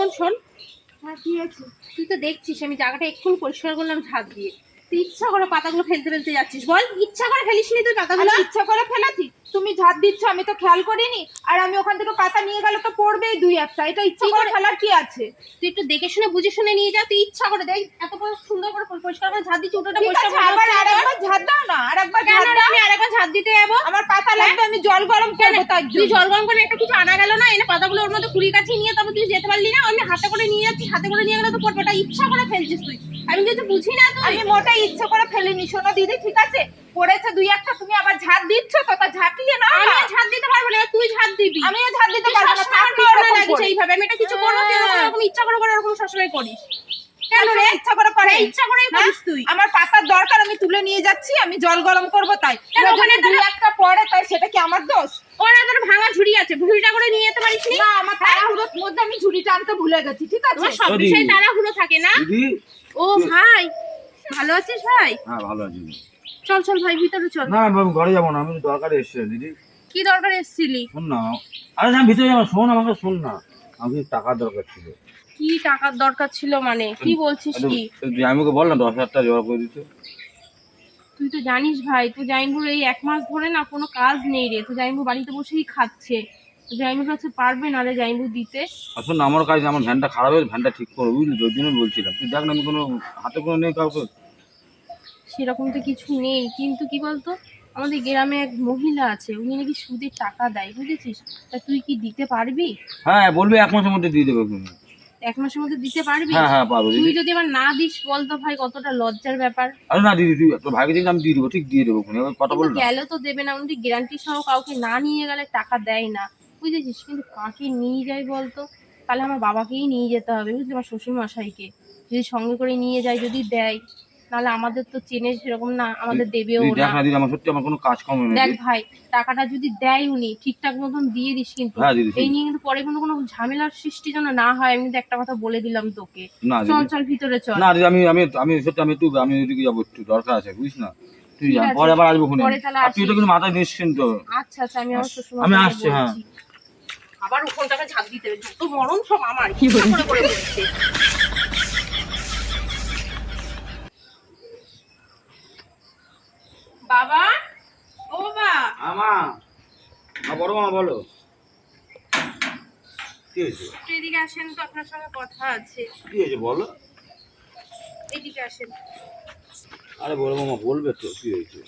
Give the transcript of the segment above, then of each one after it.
শোন শোন। হ্যাঁ কি আছে তুই তো দেখছিস আমি জায়গাটা এক্ষুনি পরিষ্কার করলাম ঝাঁপ দিয়ে। তুই ইচ্ছা করে পাতাগুলো ফেলতে ফেলতে যাচ্ছিস। বল ইচ্ছা করে ফেলিস নি তুই পাতাগুলো? ইচ্ছা করে ফেলেছি। তুমি ঝাড় দিচ্ছ আমি তো খেয়াল করিনি। আর আমি ওখান থেকে পাতা নিয়ে গেলে তো পড়বেই দুই একটা। এটা ইচ্ছা কি করে? ফেলার কি আছে? তুই একটু দেখে শুনে বুঝে শুনে নিয়ে যা তুই ইচ্ছা করে দেখ এত বড় সুন্দর করে পরিষ্কার করে ঝাঁপ দিচ্ছি ওটা পরিষ্কার আবার আরেকবার ঝাড় দাও না আরেকবার কেন দাও। আমি আরেকবার ঝাঁপ দিতে যাব? আমার পাতা লাগবে আমি জল গরম করব তার তুই জল গরম করে একটা কিছু আনা গেল না এনে পাতাগুলো ওর মধ্যে কুড়ি কাছে নিয়ে তবে তুই যেতে পারলি না আমি হাতে করে নিয়ে যাচ্ছি হাতে করে নিয়ে গেলে তো পড়বে ওটা ইচ্ছা করে ফেলছিস তুই। আমি কিছু বুঝি না তুই আমি মোটেই ইচ্ছে করে ফেলিনি। শোনো দিদি ঠিক আছে? পড়েছে দুই একটা তুমি আবার ঝাড় দিচ্ছ তো তা ঝাঁটিয়ে না। আমি ঝাঁপ দিতে পারব না তুই ঝাঁপ দিবি। আমিও ঝাড় দিতে পারব না ওরকম লাগিস করে। এইভাবে। আমি এটা কিছু করব তুই এরকম হ্যাঁ। ইচ্ছা করে করে ওরকম সবসময় করিস। কেন রে? ইচ্ছা করে করে হ্যাঁ, ইচ্ছা করেই হ্যাঁ? করিস তুই। আমার পাতার দরকার আমি তুলে নিয়ে যাচ্ছি আমি জল গরম করব তাই। কেন ওখানে দুই একটা পড়ে তাই সেটা কি আমার দোষ? ওরা তোর ভাঙা ঝুড়ি আছে ঝুড়িটা করে নিয়ে যেতে পারিস না? আমার তাড়াহুড়োর মধ্যে আমি ঝুড়িটা আনতে ভুলে গেছি ঠিক আছে? সব। বিষয়ে তাড়াহুড়ো থাকে না? দিদি ও ভাই ভালো আছিস ভাই? হ্যাঁ ভালো আছি। চল চল ভাই ভিতরে চল। না আমি ঘরে যাব না আমি দরকারে দিদি। কি দরকার এসেছিলি? শোন না আরে ভিতরে যাব শোন আমাকে শোন না। আমি টাকার দরকার ছিল। কি টাকার দরকার ছিল মানে? কি বলছিস কি? আমি ওকে বললাম দশ হাজার টাকা জোগাড় করে দিতে। তুই তো জানিস ভাই তুই জাইনবুর এই এক মাস ধরে না কোনো কাজ নেই রে। তুই জাইনবু বাড়িতে বসেই খাচ্ছে। জাইনবুর কাছে পারবে না রে দিতে। আর আমার কাছে আমার ভ্যানটা খারাপ হয়েছে ভ্যানটা ঠিক করো বুঝলি ওই জন্য বলছিলাম। তুই দেখ না আমি কোনো হাতে কোনো নেই কাউকে। সেরকম তো কিছু নেই। কিন্তু কি বলতো? আমাদের গ্রামে এক মহিলা আছে উনি নাকি টাকা দেয় বুঝেছিস? তা তুই কি দিতে পারবি? হ্যাঁ বলবি এক মাসের মধ্যে দিয়ে দেবে এক মাসের মধ্যে দিতে পারবি? হ্যাঁ হ্যাঁ পারব তুই যদি আবার না দিস বলতো ভাই কতটা লজ্জার ব্যাপার। আরে না দিদি তুই তোর ভাইকে দিন আমি দিয়ে দেবো ঠিক দিয়ে দেবো কথা বল গেলে তো দেবে না উনি গ্যারান্টি সহ কাউকে না নিয়ে গেলে টাকা দেয় না। বুঝেছিস? কিন্তু কাকে নিয়ে যায় বলতো? তাহলে আমার বাবাকেই নিয়ে যেতে হবে বুঝলি? আমার শ্বশুর মশাইকে যদি সঙ্গে করে নিয়ে যায় যদি দেয় নাহলে আমাদের তো চেনে সেরকম না আমাদের দেবেও দেখ না না আমার সত্যি আমার কোনো কাজ কম দেখ ভাই টাকাটা যদি দেয় উনি ঠিকঠাক মতন দিয়ে দিস কিন্তু। হ্যাঁ এই নিয়ে কিন্তু পরে কিন্তু কোনো ঝামেলার সৃষ্টি যেন না হয় আমি কিন্তু একটা কথা বলে দিলাম তোকে। চল চল ভিতরে চল। না আমি আমি আমি সত্যি আমি একটু আমি ওইদিকে যাব একটু দরকার আছে বুঝিস না? তুই। পরে আবার আসব ফোনে তাহলে আর তুই তো কিন্তু মাথায় নিশ্চিন্ত আচ্ছা আচ্ছা আমি আমার শ্বশুর আমি আসছি, হ্যাঁ। আবার উঠোনটাকে ঝাঁপ দিতে হবে। যত মরণ সব আমার। কি করে করে বলছে বাবা? ও বাবা? আমা মা বড় মা বলো। কি হয়েছে? এদিকে আসেন তো আপনার সঙ্গে কথা আছে। কি হয়েছে বলো। এদিকে আসেন। আরে বড় মামা বলবে তো কি হয়েছে?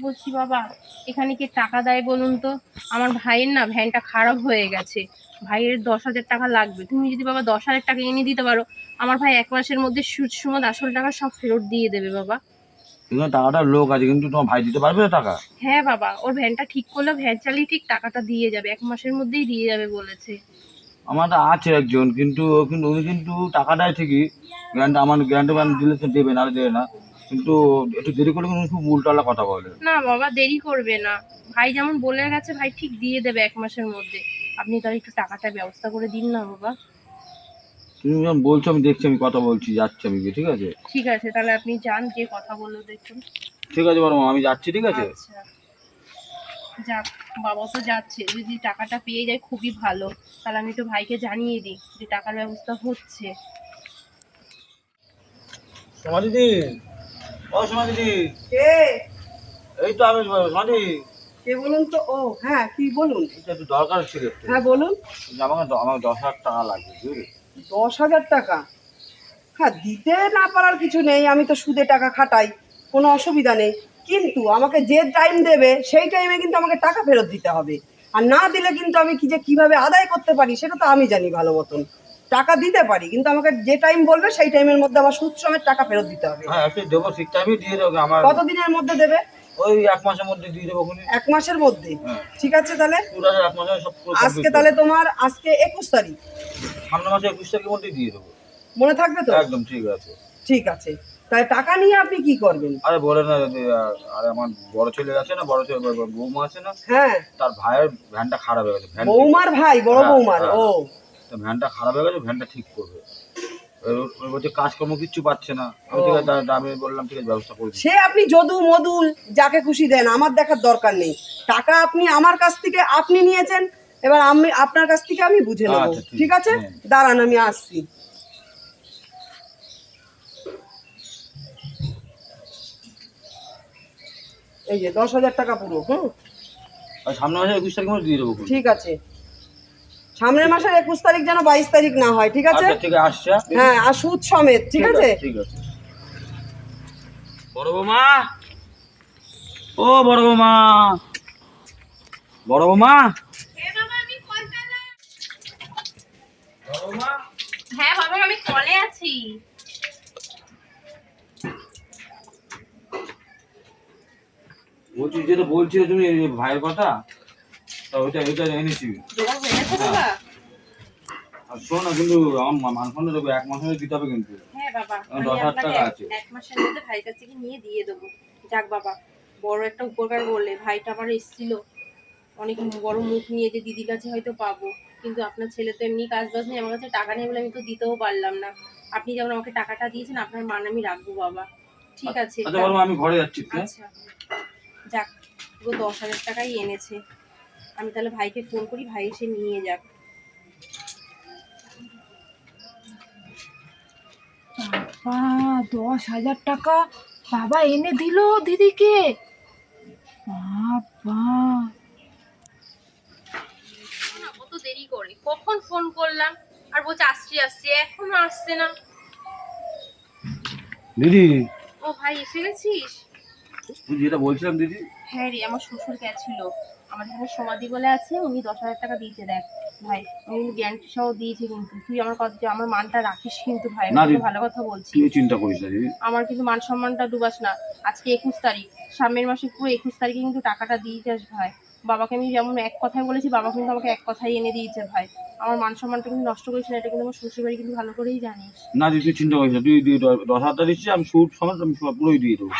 বলছি বাবা এখানে কি টাকা দেয় বলুন তো? আমার ভাইয়ের না ভ্যানটা খারাপ হয়ে গেছে। ভাইয়ের দশ হাজার টাকা লাগবে। তুমি যদি বাবা দশ হাজার টাকা এনে দিতে পারো আমার ভাই এক মাসের মধ্যে সুদ সুমদ আসল টাকা সব ফেরত দিয়ে দেবে বাবা। কিন্তু টাকাটার লোক আছে কিন্তু তোমার ভাই দিতে পারবে টাকা? হ্যাঁ বাবা ওর ভ্যানটা ঠিক করলে ভ্যান চালিয়ে ঠিক টাকাটা দিয়ে যাবে এক মাসের মধ্যেই দিয়ে যাবে বলেছে। আমার আছে একজন কিন্তু ও কিন্তু উনি কিন্তু টাকাটাই ঠিকই গ্যারান্টি আমার গ্যারান্টি দিলে তো দেবে না দেবে না। কিন্তু একটু দেরি করলে কিন্তু খুব উল্টালা কথা বলে। না বাবা দেরি করবে না। ভাই যেমন বলে গেছে ভাই ঠিক দিয়ে দেবে এক মাসের মধ্যে। আপনি তার একটু টাকাটা ব্যবস্থা করে দিন না বাবা। তুমি যখন বলছো আমি দেখছি আমি কথা বলছি যাচ্ছি আমি ঠিক আছে? ঠিক আছে তাহলে আপনি যান যে কথা বলল দেখুন। ঠিক আছে বড় মামা আমি যাচ্ছি ঠিক আছে? আচ্ছা। যাক বাবা তো যাচ্ছে। যদি টাকাটা পেয়ে যায় খুবই ভালো। তাহলে আমি একটু ভাইকে জানিয়ে দিই যে টাকার ব্যবস্থা হচ্ছে। সোমা দিদি ও সোমা দিদি কে? এই তো আমি কে বলুন তো? ও হ্যাঁ কি বলুন? এটা একটু দরকার ছিল হ্যাঁ বলুন। আমাকে দশ হাজার টাকা লাগবে বুঝলি? দশ হাজার টাকা? হ্যাঁ দিতে না পারার কিছু নেই আমি তো সুদে টাকা খাটাই কোনো অসুবিধা নেই। কিন্তু আমাকে যে টাইম দেবে সেই টাইমে কিন্তু আমাকে টাকা ফেরত দিতে হবে। আর না দিলে কিন্তু আমি কি যে কীভাবে আদায় করতে পারি সেটা তো আমি জানি ভালো মতন। টাকা দিতে পারি কিন্তু আমাকে যে টাইম বলবে সেই টাইমের মধ্যে আমার সুদ সমেত টাকা ফেরত দিতে হবে। হ্যাঁ দেবো ঠিক টাইমে দিয়ে দেবো আমার। কতদিনের মধ্যে দেবে? ওই এক মাসের মধ্যে দিয়ে দেবো এক মাসের মধ্যে। হ্যাঁ। ঠিক আছে তাহলে? পুরো এক সব আজকে তাহলে তোমার আজকে একুশ তারিখ। সামনে মাসে একুশ তারিখের মধ্যে দিয়ে দেবো। মনে থাকবে তো? একদম ঠিক আছে। ঠিক আছে। তাই টাকা নিয়ে আপনি কি করবেন? আরে বলে না আরে আমার বড় ছেলে আছে না বড় ছেলে বৌমা আছে না হ্যাঁ। তার ভাইয়ের ভ্যানটা খারাপ হয়ে গেছে বৌমার ভাই বড় হ্যাঁ, বৌমার হ্যাঁ। ও। তো ভ্যানটা খারাপ হয়ে গেছে ভ্যানটা ঠিক করবে। বলছে কাজকর্ম কিচ্ছু পাচ্ছে না। আমি ঠিক আছে আমি বললাম ঠিক আছে ব্যবস্থা করে সে আপনি যদু মদুল যাকে খুশি দেন আমার দেখার দরকার নেই। টাকা আপনি আমার কাছ থেকে আপনি নিয়েছেন এবার আমি আপনার কাছ থেকে আমি বুঝে নেব। আচ্ছা, ঠিক আছে? হ্যাঁ। দাঁড়ান আমি আসছি। এই যে দশ হাজার টাকা পুরো হুম? আর সামনে মাসে একুশ তারিখ দিয়ে দেবো। ঠিক আছে। সামনের মাসের একুশ তারিখ যেন বাইশ তারিখ না হয় ঠিক আছে? আচ্ছা ঠিক আছে আসছে। হ্যাঁ আর সুদ সমেত ঠিক আছে? বড় বৌমা! ও বড় বৌমা! বড় বৌমা! হ্যাঁ বাবা আমি কলে আছি। বলছি যেটা বলছিলে তুমি ভাইয়ের কথা? তা ওইটা ওইটা এনেছি জোগাড় হয়ে গেছে বাবা। আর শোনো না কিন্তু আমার মানফন্ড দেবো এক মাসের দিতে হবে কিন্তু। হ্যাঁ বাবা আমার আমি দশ হাজার টাকা আছে। এক মাসের মধ্যে ভাইয়ের কাছ নিয়ে দিয়ে দেবো। যাক বাবা বড় একটা উপকার করলে। ভাইটা আমার এসেছিল। অনেক বড় মুখ নিয়ে যে দিদির কাছে হয়তো পাবো। কিন্তু আপনার ছেলে তো এমনি কাজ বাজ নেই আমার কাছে টাকা নেই বলে আমি তো দিতেও পারলাম না। আপনি যেমন আমাকে টাকাটা দিয়েছেন আপনার মান আমি রাখব বাবা। ঠিক আছে আচ্ছা আমি ঘরে যাচ্ছি হ্যাঁ? আচ্ছা। যাক পুরো দশ হাজার টাকাই এনেছে। আমি তাহলে ভাইকে ফোন করি ভাই এসে নিয়ে যাক। বাবা দশ হাজার টাকা বাবা এনে দিল দিদিকে। বাবা। কত দেরি করে। কখন ফোন করলাম? আর বলছে আসছি আসছি। এখনও আসছে না। দিদি। ও ভাই এসে গেছিস? তুই যেটা বলছিলাম দিদি। হ্যাঁ রে আমার শ্বশুর গেছিল। আমাদের এখানে সমাধি বলে আছে উনি দশ হাজার টাকা দিয়েছে দেখ ভাই। উনি গ্যারান্টি সহ দিয়েছে কিন্তু। তুই আমার কথা আমার মানটা রাখিস কিন্তু ভাই আমি। ভালো কথা বলছি। তুই চিন্তা করিস না আমার কিন্তু মান সম্মানটা ডুবাস না। আজকে একুশ তারিখ সামনের মাসে পুরো একুশ তারিখে কিন্তু টাকাটা দিয়ে যাস ভাই। বাবাকে আমি যেমন এক কথাই বলেছি বাবা কিন্তু আমাকে এক কথাই এনে দিয়েছে ভাই। আমার মান সম্মানটা কিন্তু নষ্ট করিস না এটা কিন্তু আমার শ্বশুর বাড়ি কিন্তু ভালো করেই জানিস। না তুই চিন্তা করিস না। তুই তুই দশ হাজার দিচ্ছিস আমি সুদ সমেত আমি পুরোই দিয়ে দেবো।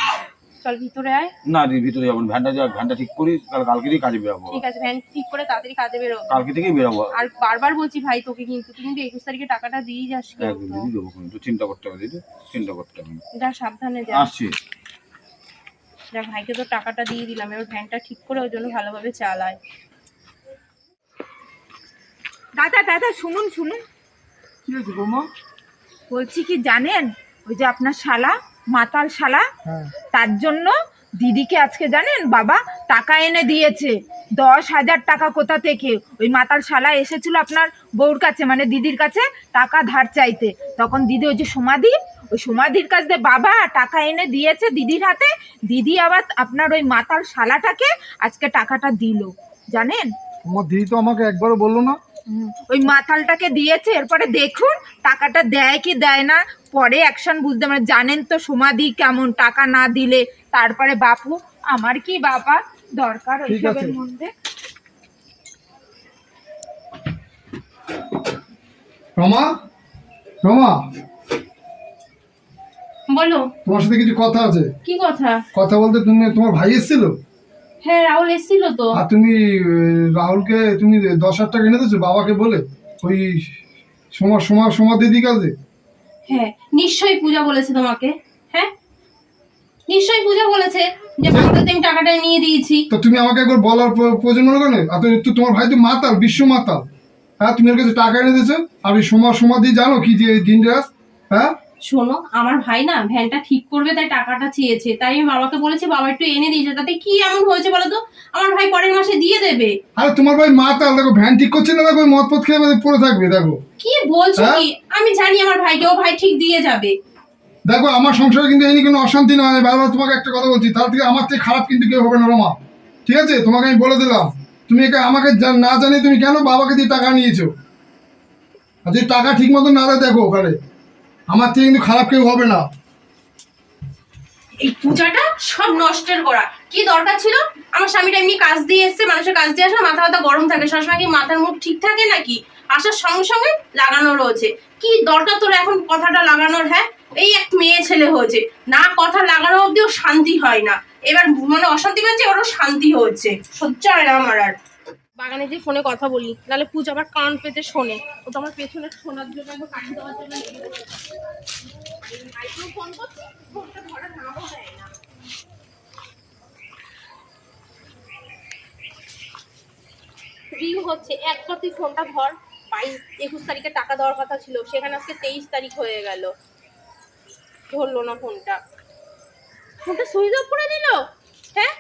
চল ভিতরে আয়। না দিদি ভিতরে যাব ভ্যানটা যা ভ্যানটা ঠিক করি কাল কালকে দিয়ে কাজে বেরাবো। ঠিক আছে ভ্যান ঠিক করে তাড়াতাড়ি কাজে বেরো। কালকে থেকেই বেরাবো। আর বারবার বলছি ভাই তোকে কিন্তু তুই কিন্তু একুশ তারিখে টাকাটা দিয়ে যাস দেবো কিন্তু। চিন্তা করতে হবে দিদি। চিন্তা করতে হবে। যা সাবধানে যা। আসছি। যা ভাইকে তো টাকাটা দিয়ে দিলাম। এবার ভ্যানটা ঠিক করে ওই জন্য ভালোভাবে চালায়। দাদা দাদা শুনুন শুনুন। আছে বৌমা? বলছি কি জানেন? ওই যে আপনার শালা মাতাল শালা হ্যাঁ। তার জন্য দিদিকে আজকে জানেন বাবা টাকা এনে দিয়েছে দশ হাজার টাকা কোথা থেকে? ওই মাতাল শালা এসেছিল আপনার বউর কাছে মানে দিদির কাছে টাকা ধার চাইতে। তখন দিদি ওই যে সমাধি ওই সমাধির কাছ দিয়ে বাবা টাকা এনে দিয়েছে দিদির হাতে দিদি আবার আপনার ওই মাতাল শালাটাকে আজকে টাকাটা দিল। জানেন? তোমার দিদি তো আমাকে একবারও বলল না। ওই মাতালটাকে দিয়েছে এরপরে দেখুন টাকাটা দেয় কি দেয় না পরে অ্যাকশন বুঝতে মানে জানেন তো সমাধি কেমন টাকা না দিলে তারপরে বাপু আমার কি বাবা দরকার ওইসবের মধ্যে? রমা? রমা? বলো। তোমার সাথে কিছু কথা আছে। কি কথা? কথা বলতে তুমি তোমার ভাই এসেছিল? হ্যাঁ রাহুল এসেছিল তো। আর তুমি রাহুলকে তুমি দশ হাজার টাকা এনে দিয়েছ বাবাকে বলে ওই সমা সমা সমা দিদি হ্যাঁ নিশ্চয়ই পূজা বলেছে তোমাকে। হ্যাঁ নিশ্চয়ই পূজা বলেছে যে বাবার কাছে আমি টাকাটা নিয়ে দিয়েছি। তো তুমি আমাকে একবার বলার প্র- প্রয়োজন মনে করো আর তো- তোমার ভাই তো মাতাল বিশ্ব মাতাল। হ্যাঁ তুমি ওর কাছে টাকা এনে দিয়েছ আর ওই সমা সমাধি জানো কি যে জিন্ডাস হ্যাঁ? শোনো আমার ভাই না ভ্যানটা ঠিক করবে তাই টাকাটা চেয়েছে। তাই আমি বাবাকে বলেছি বাবা একটু এনে দিয়েছে তাতে কি এমন হয়েছে বলো তো? আমার ভাই পরের মাসে দিয়ে দেবে। আরে তোমার ভাই মাতাল দেখো ভ্যান ঠিক করছে না দেখো মদ পথ খেয়ে পড়ে থাকবে দেখো। কি বলছো হ্যাঁ? কি? আমি জানি আমার ভাইকে ও ভাই ঠিক দিয়ে যাবে। দেখো আমার সংসারে কিন্তু এই কোনো অশান্তি নয় আমি বারবার তোমাকে একটা কথা বলছি তার থেকে আমার থেকে খারাপ কিন্তু কেউ হবে না রমা। ঠিক আছে? তোমাকে আমি বলে দিলাম। তুমি একে আমাকে না জানি তুমি কেন বাবাকে দিয়ে টাকা নিয়েছো? আর যদি টাকা ঠিক মতো না দেয় দেখো ওখানে। আমার থেকে কিন্তু খারাপ কেউ হবে না। এই পূজাটা সব নষ্টের করা কি দরকার ছিল? আমার স্বামীটা এমনি কাজ দিয়ে এসছে, মানুষের কাজ দিয়ে আসলে মাথা মাথা গরম থাকে। সবসময় কি মাথার মুখ ঠিক থাকে নাকি? আসার সঙ্গে সঙ্গে লাগানো রয়েছে। কি দরকার তোর এখন কথাটা লাগানোর হ্যাঁ? এই এক মেয়ে ছেলে হয়েছে। না কথা লাগানো অব্দিও শান্তি হয় না। এবার মানে অশান্তি পাচ্ছে এবারও শান্তি হচ্ছে। সহ্য হয় না আমার আর। বাগানে যে ফোনে কথা বলি, নাহলে পূজা আবার কান পেতে শোনে। ও তো আমার পেছনে শোনার জন্য একবার কাটি দেওয়ার জন্য ফোন করছি, ফোনটা নাও না রিং হচ্ছে একবার তুই ফোনটা ধর। বাইশ, একুশ তারিখে টাকা দেওয়ার কথা ছিল, সেখানে আজকে তেইশ তারিখ হয়ে গেল। ধরলো না ফোনটা। ফোনটা সুইচ অফ করে দিল? হ্যাঁ?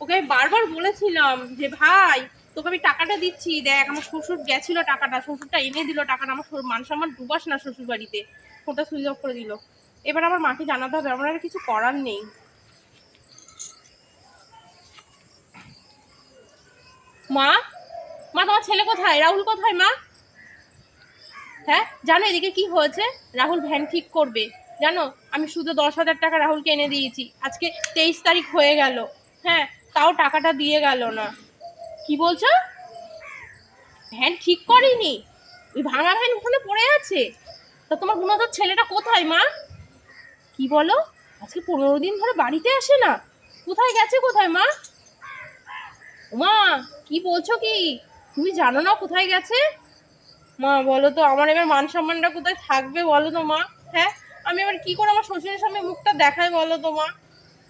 ওকে বারবার বলেছিলাম যে, ভাই তোকে আমি টাকাটা দিচ্ছি, দেখ, আমার শ্বশুর গেছিল টাকাটা, শ্বশুরটা এনে দিল টাকাটা আমার মান সম্মান ডুবাস না শ্বশুর বাড়িতে ফোনটা সুইচ অফ করে দিল। এবার আমার মাকে জানাতে হবে, আমার আর কিছু করার নেই। মা? মা, তোমার ছেলে কোথায়? রাহুল কোথায়, মা? হ্যাঁ? জানো এদিকে কি হয়েছে? রাহুল ভ্যান ঠিক করবে। জানো? আমি শুধু দশ হাজার টাকা রাহুলকে এনে দিয়েছি। আজকে তেইশ তারিখ হয়ে গেল। হ্যাঁ তাও টাকাটা দিয়ে গেল না। কি বলছো? ভ্যান ঠিক করিনি। ওই ভাঙা ভ্যান ওখানে পড়ে আছে। তা তোমার গুণধর ছেলেটা কোথায়, মা? কি বলো? আজকে পনেরো দিন ধরে বাড়িতে আসে না। কোথায় গেছে কোথায়, মা? মা, কি বলছো কি? তুমি জানো না কোথায় গেছে? মা, বলো তো, আমার এবার মান সম্মানটা কোথায় থাকবে বলো তো, মা? হ্যাঁ? আমি এবার কি করে আমার শ্বশুরের সামনে মুখটা দেখাই বলো তো, মা?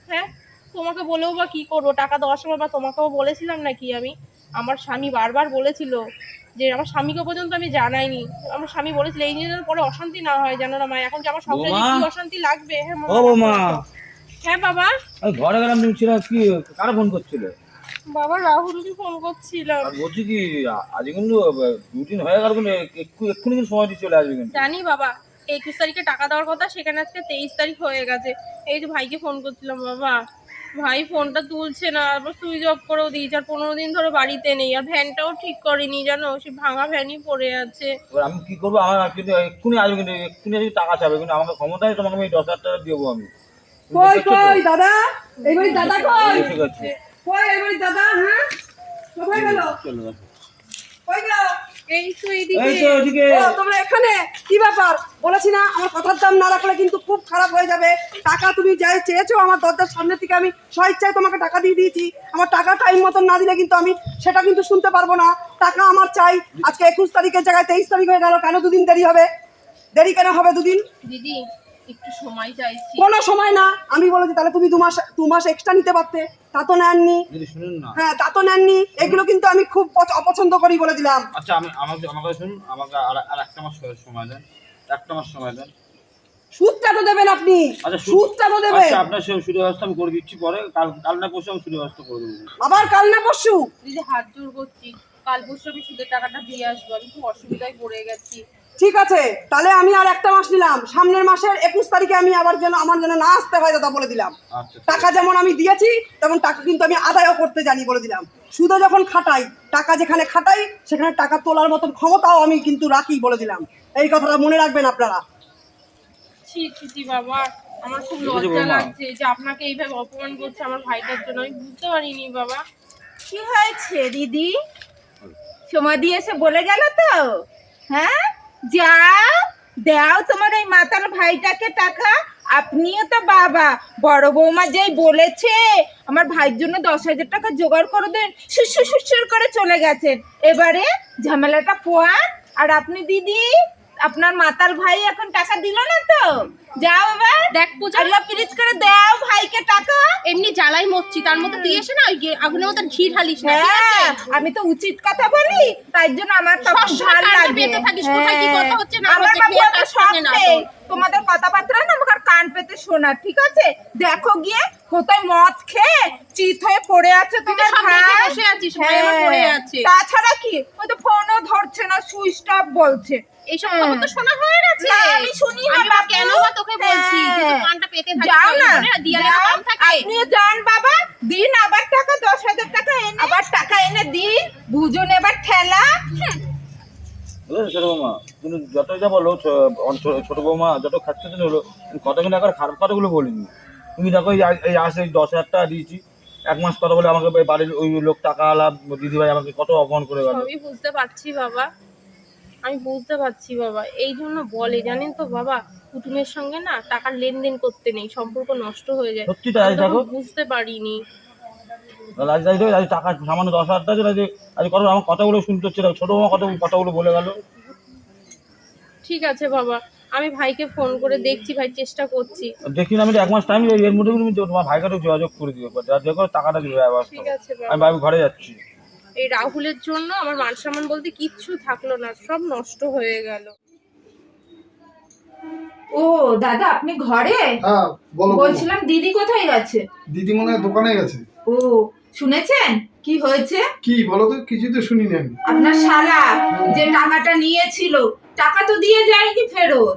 হ্যাঁ? তোমাকে বলেও বা কি করব? টাকা দেওয়ার সময় বা তোমাকেও বলেছিলাম নাকি আমি? আমার স্বামী বারবার বলেছিল যে আমার স্বামীকে পর্যন্ত আমি জানাইনি। আমার স্বামী বলেছিল এই নিয়ে যেন পরে অশান্তি না হয় জানো না মা এখন যে আমার সংসারে কি অশান্তি লাগবে? হ্যাঁ মা, হ্যাঁ বাবা। ঘরে গেলাম তুমি ছিল কি কারা ফোন করছিলে? বাবা রাহুলকে ফোন করছিলাম। বলছি কি আজ কিন্তু দুদিন হয়ে গেল কিন্তু একটু এক্ষুনি কিন্তু সময় দিয়ে চলে আসবে কিন্তু। জানি বাবা একুশ তারিখে টাকা দেওয়ার কথা সেখানে আজকে তেইশ তারিখ হয়ে গেছে। এই যে ভাইকে ফোন করছিলাম বাবা। ভাই ফোনটা তুলছে না আবার সুইচ অফ করেও দিয়েছে আর পনেরো দিন ধরে বাড়িতে নেই আর ভ্যানটাও ঠিক করেনি জানো? সে ভাঙা ভ্যানই পড়ে আছে। এবার আমি কি করব? আমার কিন্তু এক্ষুনি আসবে কিন্তু এক্ষুনি আসবে টাকা চাবে কিন্তু আমাকে ক্ষমতা নেই তোমাকে আমি দশ হাজার টাকা দেবো আমি। কই কই দাদা? এইবারে দাদা কই? কই এইবারে দাদা হ্যাঁ? কোথায় গেল? কই গেল? এই তো এদিকে। তোমরা এখানে? কি ব্যাপার? বলেছি না আমার কথার দাম না রাখলে কিন্তু খুব খারাপ হয়ে যাবে। টাকা তুমি যাই চেয়েছো আমার দরজার সামনে থেকে আমি স্বেচ্ছায় তোমাকে টাকা দিয়ে দিয়েছি। আমার টাকা টাইম মতন না দিলে কিন্তু আমি সেটা কিন্তু শুনতে পারব না। টাকা আমার চাই। আজকে একুশ তারিখের জায়গায় তেইশ তারিখ হয়ে গেল। কেন দুদিন দেরি হবে? দেরি কেন হবে দুদিন? দিদি একটু সময় চাইছি। কোনো সময় না। আমি বলেছি তাহলে তুমি দু মাস দু মাস এক্সট্রা নিতে পারতে। তা তো নেননি। যদি শুনুন না। হ্যাঁ তা তো নেননি। এগুলো কিন্তু আমি খুব পছ- অপছন্দ করি বলে দিলাম। আচ্ছা আমি আমাকে আমাকে শুনুন আমাকে আর আর একটা মাস সময় দেন। একটা মাস সময় দেন। সুদটা তো দেবেন আপনি। আচ্ছা সুদ- সুদটা তো দেবেন। আচ্ছা আপনার সে সুদ ব্যবস্থা আমি করে দিচ্ছি পরে। কাল কাল না পরশু আমি সুদ ব্যবস্থা করে দেবো। আবার কাল না পরশু? দিদি হাত জোর করছি। কাল পরশু আমি সুদের টাকাটা দিয়ে আসব। আমি খুব অসুবিধায় পড়ে গেছি। ঠিক আছে তাহলে আমি আর একটা মাস নিলাম। সামনের মাসের একুশ তারিখে আমি আবার যেন আমার যেন না আসতে হয় দাদা বলে দিলাম। আচ্ছা টাকা যেমন আমি দিয়েছি তেমন টাকা কিন্তু আমি আদায়ও করতে জানি বলে দিলাম। সুদে যখন খাটাই টাকা যেখানে খাটাই সেখানে টাকা তোলার মতন ক্ষমতাও আমি কিন্তু রাখি বলে দিলাম। এই কথাটা মনে রাখবেন আপনারা। বাবা আমার খুব লজ্জা লাগছে যে আপনাকে এইভাবে অপমান করছে আমার ভাইটার জন্য। আমি বুঝতে পারিনি বাবা। কি হয়েছে দিদি? সময় দিয়ে এসে বলে গেল তো? হ্যাঁ? যাও দাও তোমার এই মাতাল ভাইটাকে টাকা। আপনিও তো বাবা। বড় বৌমা যেই বলেছে, আমার ভাইয়ের জন্য দশ হাজার টাকা জোগাড় করে দেন। সুসু সুসুর করে চলে গেছেন। এবারে ঝামেলাটা পোয়ান। আর আপনি দিদি আপনার মাতাল ভাই এখন টাকা দিল না তো? যাও এবার। দেখ পূজা। আল্লাহ প্লিজ করে দাও ভাইকে টাকা। এমনি জ্বালাই মরছি তার মধ্যে তুই এসে না ওই আগুনের মতো ঘি ঢালিস না? হ্যাঁ আমি তো উচিত কথা বলি তাই জন্য আমার তো ভালো লাগে। থাকিস, কোথায় কি কথা হচ্ছে না আমার হচ্ছে, তোমাদের কথাবার্তা না আমাকে কান পেতে শোনা ঠিক আছে দেখো গিয়ে কোথায় মদ খেয়ে চিত হয়ে পড়ে আছে তোমার ভাই আমার হ্যাঁ। আছে। তাছাড়া কি ওই তো ফোনও ধরছে না সুইচ অফ বলছে এইসব হ্যাঁ। খবর তো শোনা হয়ে গেছে আমি শুনি না। কেন বা তোকে বলছি হ্যাঁ। কানটা পেতে যাও না ঘরে না, দিয়ালে যাও। কান থাকে আপনিও যান বাবা দিন আবার টাকা দশ হাজার টাকা এনে আবার টাকা এনে দিন বুঝুন এবার ঠেলা বুঝলেন ছোট বৌমা? যতই যা বলো ছোট বৌমা যত খাচ্ছে হলো খারাপ কথাগুলো বলিনি। তুমি দেখো এই আসে দশ হাজার টাকা দিয়েছি এক মাস কথা বলে আমাকে বাড়ির ওই লোক টাকা আলা দিদিভাই আমাকে কত অপমান করে গেল। আমি বুঝতে পারছি বাবা। আমি বুঝতে পারছি বাবা। এই জন্য বলে জানেন তো বাবা কুটুমের সঙ্গে না টাকার লেনদেন করতে নেই সম্পর্ক নষ্ট হয়ে যায়। সত্যি তাই বুঝতে পারিনি। আজ আজ টাকা সামান্য দশ হাজার টাকা আজ আজ কত আমার কথাগুলো শুনতে হচ্ছে। ছোট বৌমা কত কথাগুলো বলে গেল। ঠিক আছে বাবা আমি ভাইকে ফোন করে দেখছি ভাই চেষ্টা করছি। দেখি না আমি এক মাস টাইম এর মধ্যে তুমি তোমার ভাইকে তো যোগাযোগ করে দিও যা টাকাটা দিবে ব্যবস্থা ঠিক আছে আমি ভাই ঘরে যাচ্ছি। এই রাহুলের জন্য আমার মান সম্মান বলতে কিচ্ছু থাকল না সব নষ্ট হয়ে গেল। ও দাদা আপনি ঘরে? হ্যাঁ বলো বলো। বলছিলাম দিদি কোথায় গেছে? দিদি মনে হয় দোকানে গেছে। ও শুনেছেন? কি হয়েছে? কি বলো তো কিছু তো শুনিনি আমি। আপনার শালা যে টাকাটা নিয়েছিল টাকা তো দিয়ে যায়নি ফেরত।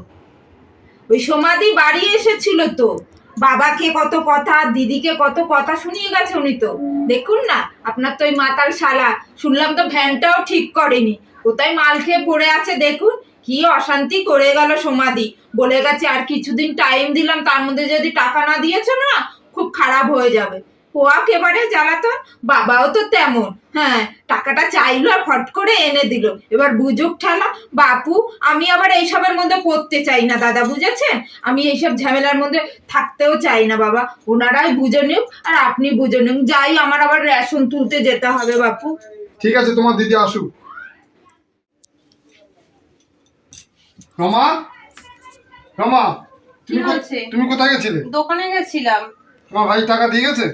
ওই সমাধি বাড়ি এসেছিল তো। বাবাকে কত কথা দিদিকে কত কথা শুনিয়ে গেছে উনি তো। দেখুন না আপনার তো ওই মাতাল শালা। শুনলাম তো ভ্যানটাও ঠিক করেনি। কোথায় মাল খেয়ে পড়ে আছে দেখুন। কি অশান্তি করে গেল সমাধি। বলে গেছে আর কিছুদিন টাইম দিলাম তার মধ্যে যদি টাকা না দিয়েছ না খুব খারাপ হয়ে যাবে। পোয়াক এবারে জ্বালাতন বাবাও তো তেমন। হ্যাঁ টাকাটা চাইলো আর ফট করে এনে দিল। এবার বুঝুক ঠালা বাপু আমি আবার এইসবের মধ্যে পড়তে চাই না দাদা বুঝেছেন? আমি এইসব ঝামেলার মধ্যে থাকতেও চাই না বাবা। ওনারাই বুঝে নিক আর আপনি বুঝে নিন যাই আমার আবার রেশন তুলতে যেতে হবে বাপু। ঠিক আছে তোমার দিদি আসুক। রমা? রমা তুমি তুমি কোথায় গেছিলে? দোকানে গেছিলাম। তোমার ভাই টাকা দিয়ে গেছে?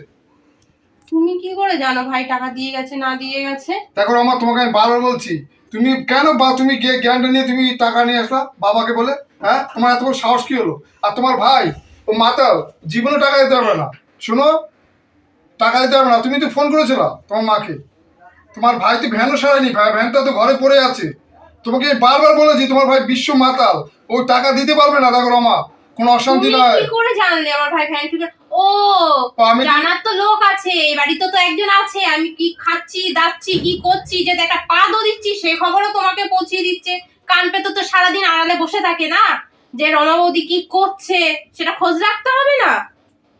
তুমি কি করে জানো ভাই টাকা দিয়ে গেছে না দিয়ে গেছে? দেখো রমা তোমাকে আমি বারবার বলছি তুমি কেন বা তুমি গিয়ে জ্ঞানটা নিয়ে তুমি টাকা নিয়ে আসলা? বাবাকে বলে হ্যাঁ? তোমার এত বড় সাহস কি হলো? আর তোমার ভাই ও মাতাল জীবনে টাকা দিতে পারবে না। শোনো টাকা দিতে পারবে না। তুমি তো ফোন করেছিল তোমার মাকে। তোমার ভাই তো ভ্যানও সারায়নি ভাই ভ্যানটা তো ঘরে পড়ে আছে। তোমাকে বারবার বলেছি তোমার ভাই বিশ্ব মাতাল। ও টাকা দিতে পারবে না দেখো রমা। কোনো অশান্তি নয় কি করে জানলে আমার ভাই করে- ও জানার তো লোক আছে এই বাড়িতে তো একজন আছে আমি কি খাচ্ছি দাচ্ছি কি করছি যে একটা পাদও দিচ্ছি সে খবরও তোমাকে পৌঁছিয়ে দিচ্ছে। কান পেতে তো সারাদিন আড়ালে বসে থাকে না? যে রমা বৌদি কি করছে সেটা খোঁজ রাখতে হবে না?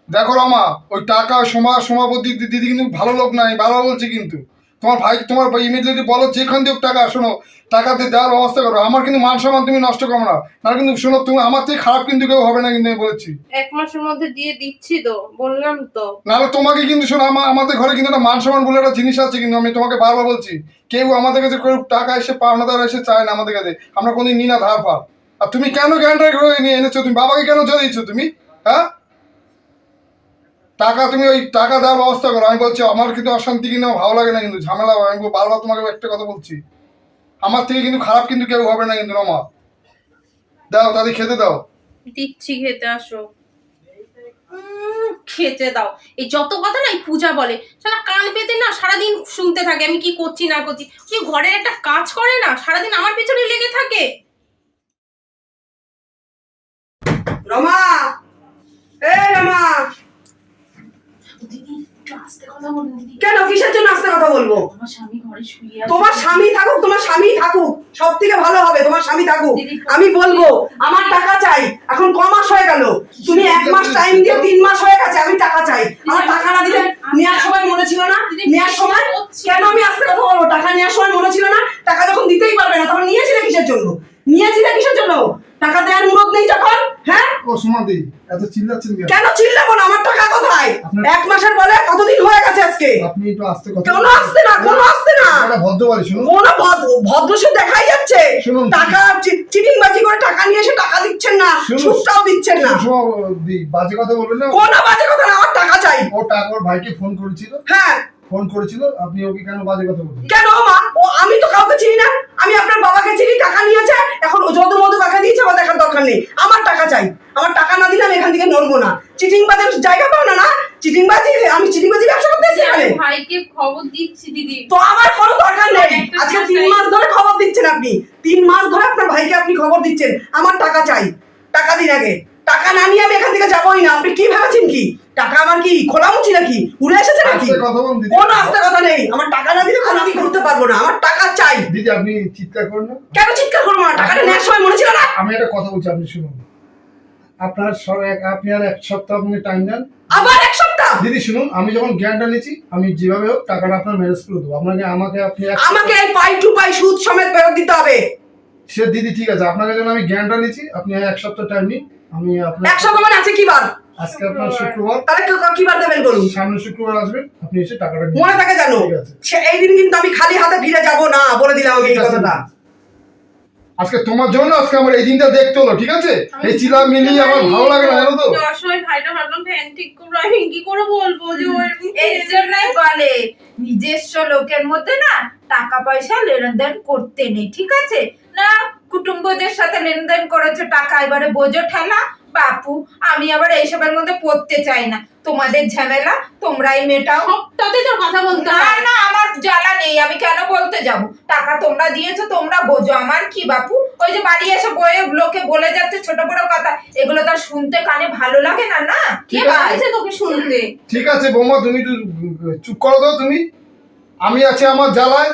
দেখো রমা ওই টাকা সোমা সমাপতি দিদি কিন্তু ভালো লোক নাই ভালো বলছে কিন্তু। তোমার ভাই তোমার ইমিডিয়েটলি বলো যেখান দিয়ে টাকা শোনো টাকাতে দেওয়ার ব্যবস্থা করো। আমার কিন্তু মান সম্মান তুমি নষ্ট করো না। তাহলে কিন্তু শোনো তুমি আমার থেকে খারাপ কিন্তু কেউ হবে না কিন্তু আমি বলেছি। এক মাসের মধ্যে দিয়ে দিচ্ছি তো বললাম তো। নাহলে তোমাকে কিন্তু শোনো আমার আমাদের ঘরে কিন্তু একটা মান সম্মান বলে একটা জিনিস আছে কিন্তু আমি তোমাকে বারবার বলছি। কেউ আমাদের কাছে কেউ টাকা এসে পাওনা পাওনাদার এসে চায় না আমাদের কাছে। আমরা কোনোদিন নিই না ধার পার আর তুমি কেন গ্যারান্টার করে নিয়ে এনেছো? তুমি বাবাকে কেন দিচ্ছ তুমি? হ্যাঁ? টাকা তুমি ওই টাকা দেওয়ার ব্যবস্থা করো। আমি বলছি আমার কিন্তু অশান্তি কিন্তু ভালো লাগে না কিন্তু ঝামেলা হয়। আমি বারবার তোমাকে একটা কথা বলছি। আমার থেকে কিন্তু খারাপ কিন্তু কেউ হবে না কিন্তু রমা। দাও তাদের খেতে দাও। দিচ্ছি খেতে আসো। খেতে দাও। এই যত কথা না এই পূজা বলে। সারা কান পেতে না সারাদিন শুনতে থাকে আমি কি করছি না করছি। কি ঘরের একটা কাজ করে না সারাদিন আমার পিছনে লেগে থাকে। রমা! এ রমা দিদি একটু আস্তে কথা বলুন দিদি কেন? কিসের জন্য আসতে কথা বলব? আমার স্বামী ঘরে শুয়ে তোমার স্বামী থাকুক তোমার স্বামী থাকুক। সব থেকে ভালো হবে তোমার স্বামী থাকুক। আমি বলব আমার টাকা চাই। এখন ক মাস হয়ে গেল? তুমি এক মাস টাইম দিয়ে তিন মাস হয়ে গেছে আমি টাকা চাই। আমার টাকা না দিলে নেওয়ার সময় মনে ছিল না? নেওয়ার সময়? কেন আমি আসতে কথা বলব? টাকা নেওয়ার সময় মনে ছিল না? টাকা যখন দিতেই পারবে না তখন নিয়েছিলে কিসের জন্য? নিয়েছিলে কিসের জন্য? টাকা দেওয়ার মুরত নেই যখন হ্যাঁ? ও সুমাদি এত চিল্লাচ্ছেন কেন? কেন চিল্লাবো না? আমার টাকা এক মাসের বলে কতদিন হয়ে গেছে আজকে? আপনি একটু আস্তে কথা কোনো আসতে না? কোনো আসতে না? একটা ভদ্র বলে শুনুন। কোনো ভদ্র- সে দেখাই যাচ্ছে। টাকা চিটিং বাজি করে টাকা নিয়ে এসে টাকা দিচ্ছেন না। সুদটাও দিচ্ছেন না। বাজে কথা বলবেন না। কোনো বাজে কথা না আমার টাকা চাই। ও টাকা ওর ভাইকে ফোন করেছিল। হ্যাঁ। ফোন করেছিল আপনি ওকে কেন বাজে কথা বলবেন? কেন মা? আমি তো কাউকে চিনি না। আমি আপনার বাবাকে চিনি টাকা নিয়েছে। এখন ও যত মতো কাকা দিয়েছে আমার দেখার দরকার নেই। আমার টাকা চাই। আমার টাকা না দিলে আমি এখান থেকে নড়বো না। চিটিং বাজের জায়গা পাও না না? চিটিং বাজি আমি চিটিং বাজি ব্যবসা করতে এসেছি এখানে। ভাইকে খবর দিচ্ছি দিদি। তো আমার কোনো দরকার নেই। আজকে তিন মাস ধরে খবর দিচ্ছেন আপনি। তিন মাস ধরে আপনার ভাইকে আপনি খবর দিচ্ছেন। আমার টাকা চাই। টাকা দিন আগে। টাকা না নিয়ে আমি এখান থেকে যাবোই না। আপনি কি ভেবেছেন কি? টাকা আমার কি খোলা খোলামুচি নাকি? উড়ে এসেছে নাকি? কোনো আস্তে কথা নেই। আমার টাকা না দিলে কোনো আমি ঘুরতে পারব না। আমার টাকা চাই। দিদি আপনি চিৎকার করুন না। কেন চিৎকার করব না? টাকাটা নেওয়ার সময় মনে ছিল না? আমি একটা কথা বলছি আপনি শুনুন। আপনার সব এক আপনি আর এক সপ্তাহ আপনি টাইম দেন। আবার এক সপ্তাহ? দিদি শুনুন আমি যখন জ্ঞানটা নিয়েছি আমি যেভাবে হোক টাকাটা আপনার ম্যানেজ করে দেবো। আপনাকে আমাকে আপনি আমাকে এই পাই টু পাই সুদ সমেত ফেরত দিতে হবে। সে দিদি ঠিক আছে। আপনাকে যখন আমি জ্ঞানটা নিয়েছি আপনি এক সপ্তাহ টাইম নিন। আমি আপনার এক সপ্তাহ মানে আছে কি বার? আজকে আপনার শুক্রবার। তাহলে কি- কি বার দেবেন বলুন? সামনে শুক্রবার আসবেন আপনি এসে টাকাটা মনে থাকে জানো এই দিন কিন্তু আমি খালি হাতে ফিরে যাব না বলে দিলাম আমি এই কথাটা। আজকে তোমার জন্য আজকে আমার এই দিনটা দেখতে হলো ঠিক আছে? এই চিলা মিলিয়ে আমার ভালো লাগে না জানো তো? যে অসহায় ভাইটা ভাবলাম ফ্যান ঠিক করব আমি কি করে বলব যে এই জন্যই বলে নিজস্ব লোকের মধ্যে না টাকা পয়সা লেনদেন করতে নেই ঠিক আছে? না কুটুম্বদের সাথে লেনদেন করেছ টাকা এবারে বোঝো ঠেলা। বাপু আমি আবার এইসবের মধ্যে পড়তে চাই না। তোমাদের ঝামেলা তোমরাই মেটাও। সবটাতে তোর কথা বলতে না হয়। না আমার জ্বালা নেই আমি কেন বলতে যাব? টাকা তোমরা দিয়েছ তোমরা বোঝো। আমার কি বাপু? ওই যে বাড়ি এসে বয়ে লোকে বলে যাচ্ছে ছোট বড় কথা এগুলো তো আর শুনতে কানে ভালো লাগে না না? কে ঠিক আছে। বলেছে তোকে শুনতে? ঠিক আছে বৌমা তুমি চুপ করো তো তুমি। আমি আছি আমার জ্বালায়।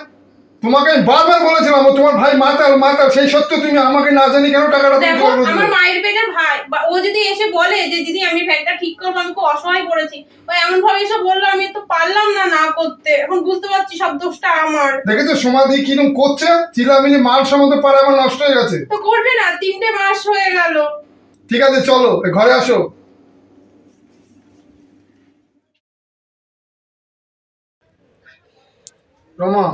তোমাকে আমি বারবার বলেছিলাম তোমার ভাই মাতাল মাতাল সেই সত্ত্বেও তুমি আমাকে না জানি কেন টাকাটা তুমি দেখো আমার মায়ের পেটের ভাই ও যদি এসে বলে যে দিদি আমি ফ্যানটা ঠিক করব আমি খুব অসহায় পড়েছি। ও এমন ভাবে এসে বলল আমি তো পারলাম না না করতে। এখন বুঝতে পারছি সব দোষটা আমার। দেখেছ সমাধি কিরম করছে? চিলামিলি মাল সম্বন্ধে পারে আমার নষ্ট হয়ে গেছে। তো করবে না তিনটে মাস হয়ে গেল। ঠিক আছে চলো ঘরে আসো। রমা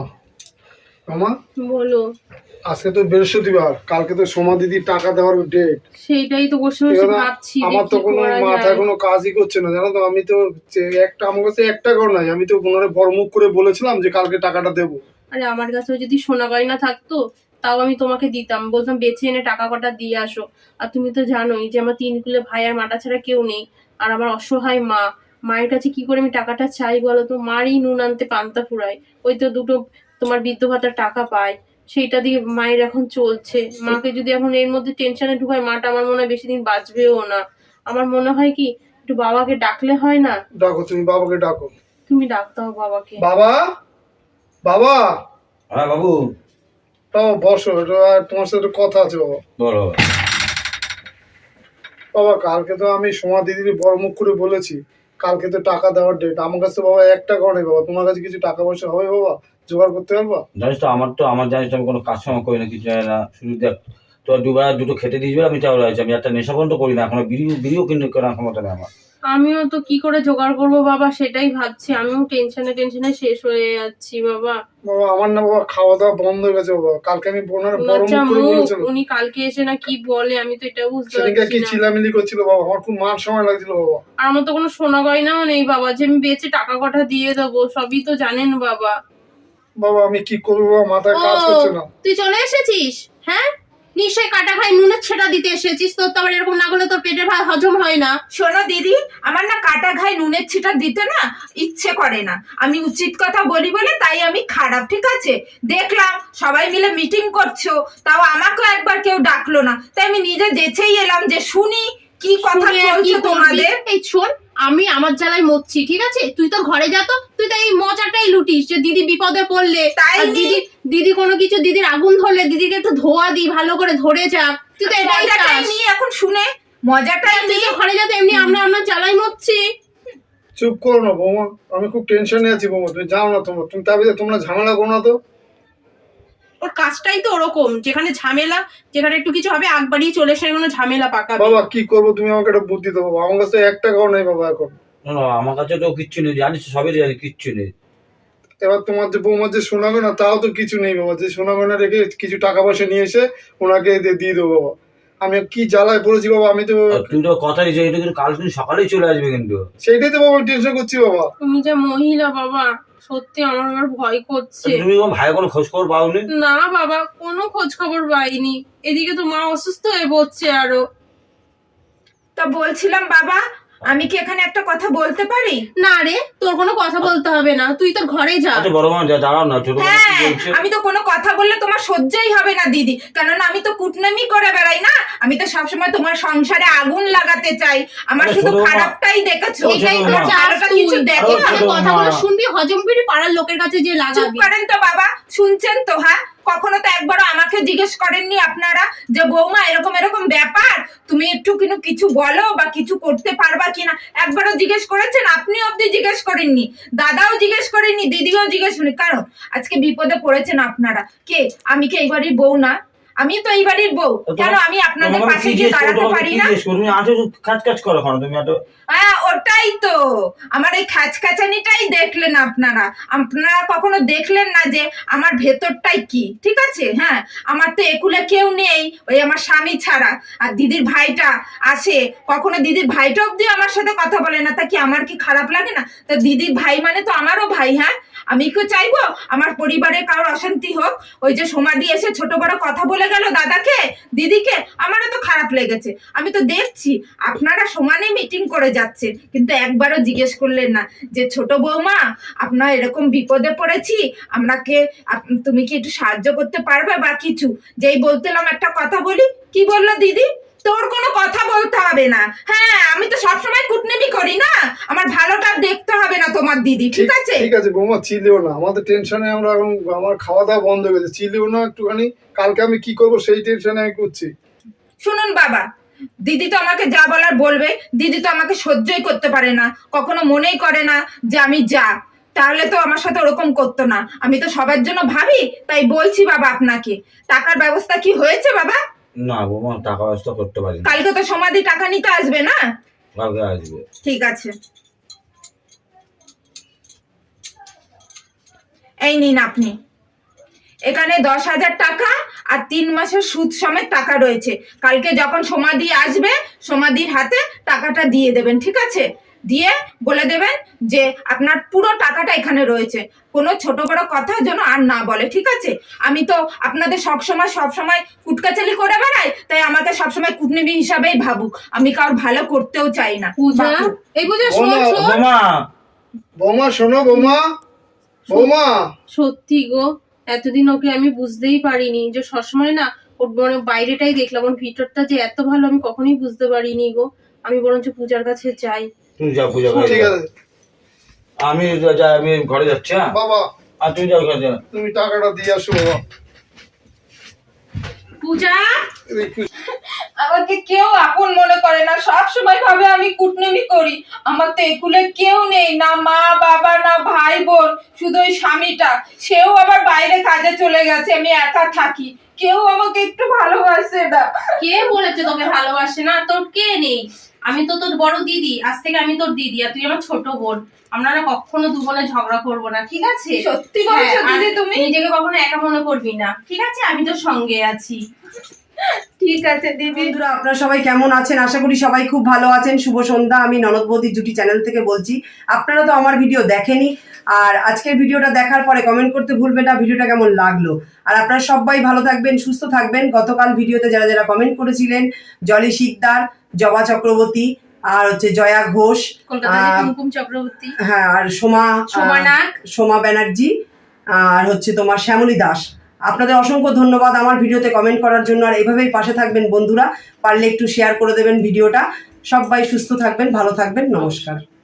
বলো। আজকে তো বৃহস্পতিবার কালকে তো সোমা দিদির টাকা দেওয়ার ডেট সেইটাই তো বসে বসে ভাবছি আমার তো কোনো যায়। কোনো কাজই করছে না জানো তো আমি তো একটা আমার কাছে নাই আমি তো ওনারে বড় মুখ করে বলেছিলাম যে কালকে টাকাটা দেবো। আরে আমার কাছেও যদি সোনা গয়না থাকতো তাও আমি তোমাকে দিতাম। বলতাম বেছে এনে টাকা কটা দিয়ে আসো। আর তুমি তো জানোই যে আমার তিন কুলে ভাই আর মাটা ছাড়া কেউ নেই। আর আমার অসহায় মা মায়ের কাছে কি করে আমি টাকাটা চাই বলো তো? মারই নুন আনতে পান্তা ফুরাই ওই তো দুটো তোমার বৃদ্ধ ভাতার টাকা পায় সেইটা দিয়ে মায়ের এখন চলছে। মাকে যদি এখন এর মধ্যে টেনশনে ঢুকায় মাটা আমার মনে হয় বেশি দিন বাঁচবেও না। আমার মনে হয় কি একটু বাবাকে ডাকলে হয় না? ডাকো তুমি বাবাকে ডাকো। তুমি ডাক দাও বাবাকে। বাবা? বাবা? হ্যাঁ বাবু। বাবা বসো তোমার সাথে একটু কথা আছে বাবা। বলো বাবা। কালকে তো আমি সোমা দিদির বড় মুখ করে বলেছি কালকে তো টাকা দেওয়ার ডেট আমার কাছে তো বাবা এক টাকাও নেই বাবা। তোমার কাছে কিছু টাকা পয়সা হবে বাবা? জোগাড় করতে পারবা? জানিস তো আমার তো আমার জানিস তো আমি কোনো কাজ সময় করি না কিছু জানি না। শুধু দেখ তোর দুবার দুটো খেতে দিয়েছিল আমি চাউল আছে আমি একটা নেশা পর্যন্ত করি না এখন বিড়িও বিড়িও কিনে কেনার ক্ষমতা নেই আমার। আমিও তো কি করে জোগাড় করব বাবা সেটাই ভাবছি। আমিও টেনশনে টেনশনে শেষ হয়ে যাচ্ছি বাবা। বাবা আমার না বাবা খাওয়া দাওয়া বন্ধ হয়ে গেছে বাবা। কালকে আমি বোনের বড় মুখ করে উনি কালকে এসে না কি বলে আমি তো এটা বুঝতে পারছি কি চিলামিলি করছিল বাবা আমার খুব মান সময় লাগছিল বাবা। আর আমার তো কোনো সোনা গয়নাও নেই বাবা যে আমি বেচে টাকা কটা দিয়ে দেবো সবই তো জানেন বাবা। বাবা আমি কি করব? মাথায় কাজ করছে না। তুই চলে এসেছিস? হ্যাঁ? নিশ্চয়ই কাটা খাই নুনের ছেটা দিতে এসেছিস তোর তো আবার এরকম না করলে তোর পেটের ভাত হজম হয় না। শোনো দিদি আমার না কাটা ঘাই নুনের ছিটা দিতে না ইচ্ছে করে না। আমি উচিত কথা বলি বলে তাই আমি খারাপ ঠিক আছে? দেখলাম সবাই মিলে মিটিং করছ তাও আমাকেও একবার কেউ ডাকলো না। তাই আমি নিজে যেছেই এলাম যে শুনি কি কথা করবি? তোমাদের? এই শোন আমি আমার জ্বালায় মরছি ঠিক আছে? তুই তো ঘরে যা তো তুই তো এই মজাটাই লুটিস যে দিদি বিপদে পড়লে তাই দিদি দিদি কোনো কিছু দিদির আগুন ধরলে দিদিকে একটু ধোয়া দি ভালো করে ধরে যাক। তুই তো এটাই চাস। নিয়ে এখন শুনে। মজাটাই তুই তো ঘরে যা তো এমনি আমরা আমরা জ্বালাই মরছি। চুপ করো না বৌমা। আমি খুব টেনশনে আছি বৌমা। তুমি যাও না তোমরা। তুমি ভিতরে তোমরা ঝামেলা করো না তো। ওর কাজটাই তো ওরকম। যেখানে ঝামেলা যেখানে একটু কিছু হবে আগ বাড়িয়ে চলে এসে কোনো ঝামেলা পাকাবে। বাবা কি করব? তুমি আমাকে একটা বুদ্ধি দেবো বাবা। আমার কাছে এক টাকাও নেই বাবা এখন। না, আমার কাছে তো কিচ্ছু নেই জানিস সবই জানি কিচ্ছু নেই। এবার তোমার যে বৌমার যে সোনা গয়না তাও তো কিছু নেই বাবা। যে সোনা গয়না রেখে কিছু টাকা পয়সা নিয়ে এসে ওনাকে দিয়ে- দিয়ে দেবো বাবা। আমি কি জ্বালায় পড়েছি বাবা আমি তো তুই তো কথা দিয়েছিস এটা কিন্তু কাল কিন্তু সকালেই চলে আসবে কিন্তু। সেইটাই তো বাবা টেনশন করছি বাবা। তুমি যে মহিলা বাবা। সত্যি আমার আবার ভয় করছে। তুমি তোমার ভাইয়ের কোনো খোঁজ খবর পাওনি? না বাবা কোনো খোঁজ খবর পাইনি। এদিকে তো মা অসুস্থ হয়ে পড়ছে আরও। তা বলছিলাম বাবা আমি কি এখানে একটা কথা বলতে পারি? না রে তোর কোনো কথা বলতে হবে না। তুই তোর ঘরে যা। আচ্ছা বড় মা যা দাঁড়াও না ছোট হ্যাঁ আমি তো কোনো কথা বললে তোমার সহ্যই হবে না দিদি। কেননা আমি তো কুটনামি করে বেড়াই না? আমি তো সবসময় তোমার সংসারে আগুন লাগাতে চাই। আমার শুধু খারাপটাই দেখেছ। এটাই। তোমার কিছু দেখো। কথাগুলো শুনবি হজম করি পাড়ার লোকের কাছে যে চুপ করেন তো বাবা। শুনছেন তো হ্যাঁ? কখনো তো একবারও আমাকে জিজ্ঞেস করেননি আপনারা যে, বৌমা, এরকম এরকম ব্যাপার? তুমি একটু কিন্তু কিছু বলো বা কিছু করতে পারবা কিনা? একবারও জিজ্ঞেস করেছেন? আপনি অব্দি জিজ্ঞেস করেননি। দাদাও জিজ্ঞেস করেননি, দিদিও জিজ্ঞেস করেনি কারণ আজকে বিপদে পড়েছেন আপনারা। কে? আমি কি এইবারই বউ না? আমি তো এই বাড়ির বউ। কেন আমি আপনাদের পাশে গিয়ে দাঁড়াতে পারি না? তুমি কাজ কাজ করো কেন তুমি এত হ্যাঁ ওটাই তো। আমার এই খাচখাচানিটাই দেখলেন আপনারা। আপনারা কখনো দেখলেন না যে আমার ভেতরটাই কি? ঠিক আছে? হ্যাঁ আমার তো একুলে কেউ নেই ওই আমার স্বামী ছাড়া। আর দিদির ভাইটা আসে। কখনো দিদির ভাইটা অব্দি আমার সাথে কথা বলে না। তা কি আমার কি খারাপ লাগে না? তো দিদির ভাই মানে তো আমারও ভাই হ্যাঁ? আমি কি চাইব? আমার পরিবারে কারোর অশান্তি হোক ওই যে সমাধি এসে ছোট বড় কথা বলে গেল দাদাকে, দিদিকে, আমারও তো খারাপ লেগেছে। আমি তো দেখছি, আপনারা সমানে মিটিং করে যাচ্ছে কিন্তু একবারও জিজ্ঞেস করলেন না যে, ছোট বৌমা আপনার এরকম বিপদে পড়েছি আপনাকে তুমি কি একটু সাহায্য করতে পারবে বা কিছু? যেই বলতেলাম একটা কথা বলি, কি বলল দিদি? তোর কোনো কথা বলতে হবে না। হ্যাঁ আমি তো সবসময় কুটনেমি করি না। আমার ভালোটা দেখতে হবে না তোমার দিদি ঠিক আছে? ঠিক আছে বৌমা চিলিও না। আমাদের টেনশনে আমরা এখন আমার খাওয়া দাওয়া বন্ধ হয়ে গেছে। চিলিও না একটুখানি কালকে আমি কি করব সেই টেনশনে আমি করছি। শুনুন বাবা দিদি তো আমাকে যা বলার বলবে দিদি তো আমাকে সহ্যই করতে পারে না কখনো মনেই করে না যে আমি যা। তাহলে তো আমার সাথে ওরকম করতো না। আমি তো সবার জন্য ভাবি তাই বলছি বাবা আপনাকে। টাকার ব্যবস্থা কি হয়েছে বাবা? না বৌমা টাকা ব্যবস্থা করতে পারি কালকে তো সমাধি টাকা নিতে আসবে না? কালকে আসবে। ঠিক আছে। এই নিন আপনি। এখানে দশ হাজার টাকা আর তিন মাসের সুদ সমেত টাকা রয়েছে। কালকে যখন সমাধি আসবে সমাধির হাতে টাকাটা দিয়ে দেবেন ঠিক আছে? দিয়ে বলে দেবেন যে আপনার পুরো টাকাটা এখানে রয়েছে। কোনো ছোট বড় কথা যেন আর না বলে ঠিক আছে? আমি তো আপনাদের সবসময় সবসময় কুটকাচালি করে বেড়াই তাই আমাকে সবসময় কুটনিবি হিসাবেই ভাবুক। আমি কারোর ভালো করতেও চাই না। পূজা এই পূজা শোন বৌমা, শোন। বৌমা। বৌমা শোনো বৌমা। বৌমা। সত্যি গো এতদিন ওকে আমি বুঝতেই পারিনি যে সবসময় না ওর মানে বাইরেটাই দেখলাম ওর ভিতরটা যে এত ভালো আমি কখনোই বুঝতে পারিনি গো। আমি বরঞ্চ পূজার কাছে যাই। তুমি যাও পূজা করে ঠিক আছে। আমি যা- আমি ঘরে যাচ্ছি হ্যাঁ? বাবা। আর তুমি যাও ঘরে যাও তুমি টাকাটা দিয়ে আসো বাবা। পূজা? আমাকে কেউ আপন মনে করে না। সব সময় ভাবে আমি কুটনেমি করি। আমার তো একুলে কেউ নেই না মা বাবা না ভাই বোন শুধু ওই স্বামীটা। সেও আবার বাইরে কাজে চলে গেছে আমি একা থাকি। কেউ আমাকে একটু ভালোবাসে না। কে বলেছে তোকে ভালোবাসে না? তোর কে নেই? আমি তো তোর বড় দিদি। আজ থেকে আমি তোর দিদি আর তুই আমার ছোট বোন। আমরা না কখনো দু বোনে ঝগড়া করব না ঠিক আছে? সত্যি বলছো হ্যাঁ, দিদি তুমি? নিজেকে কখনো একা মনে করবি না ঠিক আছে? আমি তোর সঙ্গে আছি। ঠিক আছে দিদি। বন্ধুরা আপনারা সবাই কেমন আছেন? আশা করি সবাই খুব ভালো আছেন। শুভ সন্ধ্যা। আমি ননদ বৌদি জুটি চ্যানেল থেকে বলছি। আপনারা তো আমার ভিডিও দেখেনি। আর আজকের ভিডিওটা দেখার পরে কমেন্ট করতে ভুলবেন না। ভিডিওটা কেমন লাগল? আর আপনারা সবাই ভালো থাকবেন সুস্থ থাকবেন। গতকাল ভিডিওতে যারা যারা কমেন্ট করেছিলেন জলি শিকদার জবা চক্রবর্তী আর হচ্ছে জয়া ঘোষ চক্রবর্তী। হ্যাঁ আর সোমা সোমা ব্যানার্জি আর হচ্ছে তোমার শ্যামলী দাস। আপনাদের অসংখ্য ধন্যবাদ আমার ভিডিওতে কমেন্ট করার জন্য। আর এভাবেই পাশে থাকবেন বন্ধুরা। পারলে একটু শেয়ার করে দেবেন ভিডিওটা। সবাই সুস্থ থাকবেন, ভালো থাকবেন। নমস্কার।